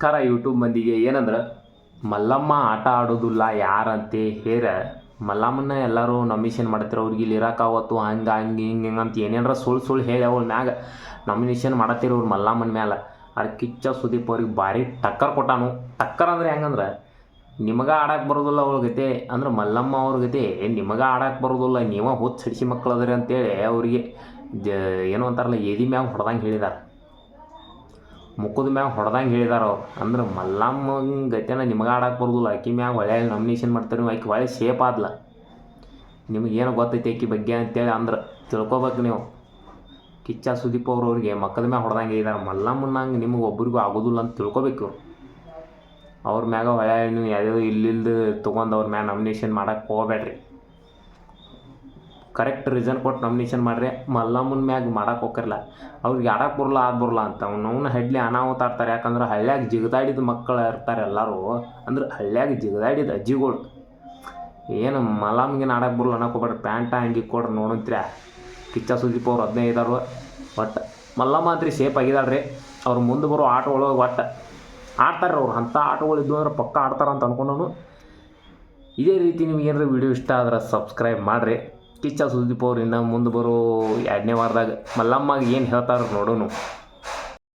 ನಮಸ್ಕಾರ ಯೂಟ್ಯೂಬ್ ಮಂದಿಗೆ. ಏನಂದ್ರೆ, ಮಲ್ಲಮ್ಮ ಆಟ ಆಡೋದಿಲ್ಲ ಯಾರಂತೆ ಹೇರ ಮಲ್ಲಮ್ಮನ ಎಲ್ಲರೂ ನಮಿಷನ್ ಮಾಡ್ತಾರೆ ಅವ್ರಿಗೆ ಇಲ್ಲಿ ಇರೋಕ್ಕಾವತ್ತು ಹಂಗೆ ಹಂಗೆ, ಹಿಂಗೆ ಹಿಂಗೆ ಅಂತ ಏನೇನಾರ ಸುಳ್ಳು ಸುಳ್ಳು ಹೇಳಿ ಅವ್ರ ಮ್ಯಾಗ ನಾಮಿನೇಷನ್ ಮಾಡತ್ತಿರೋ ಅವ್ರು ಮಲ್ಲಮ್ಮನ ಮ್ಯಾಲ. ಅದು ಕಿಚ್ಚ ಸುದೀಪ್ ಅವ್ರಿಗೆ ಭಾರಿ ಟಕ್ಕರ್ ಕೊಟ್ಟಾನು. ಟಕ್ಕರ್ ಅಂದ್ರೆ ಹೆಂಗಂದ್ರೆ, ನಿಮಗೆ ಆಡಕ್ಕೆ ಬರೋದಿಲ್ಲ ಅವ್ರ ಗತೆ. ಅಂದ್ರೆ ಮಲ್ಲಮ್ಮ ಅವ್ರ ಗತೆ ನಿಮಗೆ ಆಡಕ್ಕೆ ಬರೋದಿಲ್ಲ, ನೀವ ಹುಚ್ಚ ಸಡಿಸಿ ಮಕ್ಕಳು ಅದರಿ ಅಂತೇಳಿ ಅವರಿಗೆ ಜ, ಏನೋ ಅಂತಾರಲ್ಲ, ಎದಿ ಮ್ಯಾಗ ಹೊಡೆದಂಗೆ ಹೇಳಿದಾರೆ. ಮುಖದ ಮ್ಯಾಗ ಹೊಡೆದಂಗೆ ಹೇಳಿದಾರ ಅವ್ರು. ಅಂದ್ರೆ ಮಲ್ಲಮ್ಮ ಗತಿನ ನಿಮ್ಗೆ ಆಡಕ್ಕೆ ಬರೋದಿಲ್ಲ. ಆಕಿ ಮ್ಯಾಗ ಹೊಳೆ ನಾಮಿನೇಷನ್ ಮಾಡ್ತಾರೆ ಆಕೆ ಒಳ್ಳೆ ಶೇಪ್ ಆದ್ಲ. ನಿಮಗೆ ಏನು ಗೊತ್ತೈತಿ ಆಕಿ ಬಗ್ಗೆ ಅಂತೇಳಿ ಅಂದ್ರೆ ತಿಳ್ಕೊಬೇಕು ನೀವು. ಕಿಚ್ಚ ಸುದೀಪ್ ಅವರು ಅವ್ರಿಗೆ ಮಕ್ಕದ ಮ್ಯಾಗ ಹೊಡೆದಂಗೆ ಹೇಳಿದಾರೆ. ಮಲ್ಲಮ್ಮನಂಗೆ ನಿಮಗೆ ಒಬ್ಬರಿಗೂ ಆಗೋದಿಲ್ಲ ಅಂತ ತಿಳ್ಕೊಬೇಕು ಅವ್ರ ಮ್ಯಾಗ ಹೊಳೆ ನೀವು ಯಾವ್ಯಾವ ಇಲ್ಲಿಲ್ದು ತೊಗೊಂಡು ಅವ್ರ ಮ್ಯಾಗ ನಾಮಿನೇಷನ್ ಮಾಡಕ್ಕೆ ಹೋಗ್ಬೇಡ್ರಿ. ಕರೆಕ್ಟ್ ರೀಸನ್ ಕೊಟ್ಟು ನಾಮಿನೇಷನ್ ಮಾಡ್ರಿ ಮಲ್ಲಮ್ಮನ ಮ್ಯಾಗ ಮಾಡಕ್ಕೆ ಹೋಗಿರಲ್ಲ ಅವ್ರಿಗೆ ಆಡಕ್ಕೆ ಬರಲ್ಲ ಅದು ಬರಲ್ಲ ಅಂತ. ಅವ್ನವ್ನ ಹೆಡ್ಲಿ ಅನಾಹುತ ಆಡ್ತಾರೆ. ಯಾಕಂದ್ರೆ ಹಳ್ಳ್ಯಾಗ ಜಿಗದಾಡಿದ ಮಕ್ಕಳು ಇರ್ತಾರೆ ಎಲ್ಲರೂ. ಅಂದ್ರೆ ಹಳ್ಳ್ಯಾಗ ಜಿಗದಾಡಿದ ಅಜ್ಜಿಗಳು. ಏನು ಮಲ್ಲಮ್ಗಿನ ಆಡಕ್ಕೆ ಬರಲ್ಲ ಅನ್ನಕ್ಕೆ ಹೋಗ್ಬೇಡ್ರಿ. ಪ್ಯಾಂಟ ಹಂಗಿ ಕೊಡ್ರಿ ನೋಡಂತೀರ ಕಿಚ್ಚ ಸುದೀಪ್ ಅವ್ರು ಹದಿನೈದಾರು ಒಟ್ಟು ಮಲ್ಲಮ್ಮ ಅಂತ್ರಿ ಸೇಫ್ ಆಗಿದಾಳ್ರಿ. ಅವ್ರು ಮುಂದೆ ಬರೋ ಆಟಗಳು ಒಟ್ಟು ಆಡ್ತಾರೆ ಅವ್ರು. ಅಂಥ ಆಟಗಳು ಇದ್ದು ಅಂದ್ರೆ ಪಕ್ಕ ಆಡ್ತಾರೆ ಅಂತ ಅನ್ಕೊಂಡನು ಇದೇ ರೀತಿ ನಿಮ್ಗೆ ಏನಾರ ವಿಡಿಯೋ ಇಷ್ಟ ಆದ್ರೆ ಸಬ್ಸ್ಕ್ರೈಬ್ ಮಾಡಿರಿ. ಕಿಚ್ಚ ಸುದೀಪ್ ಅವ್ರು ಇನ್ನು ಮುಂದೆ ಬರೋ ಎರಡನೇ ವಾರದಾಗ ಮಲ್ಲಮ್ಮಗೆ ಏನು ಹೇಳ್ತಾರೆ ನೋಡೋಣ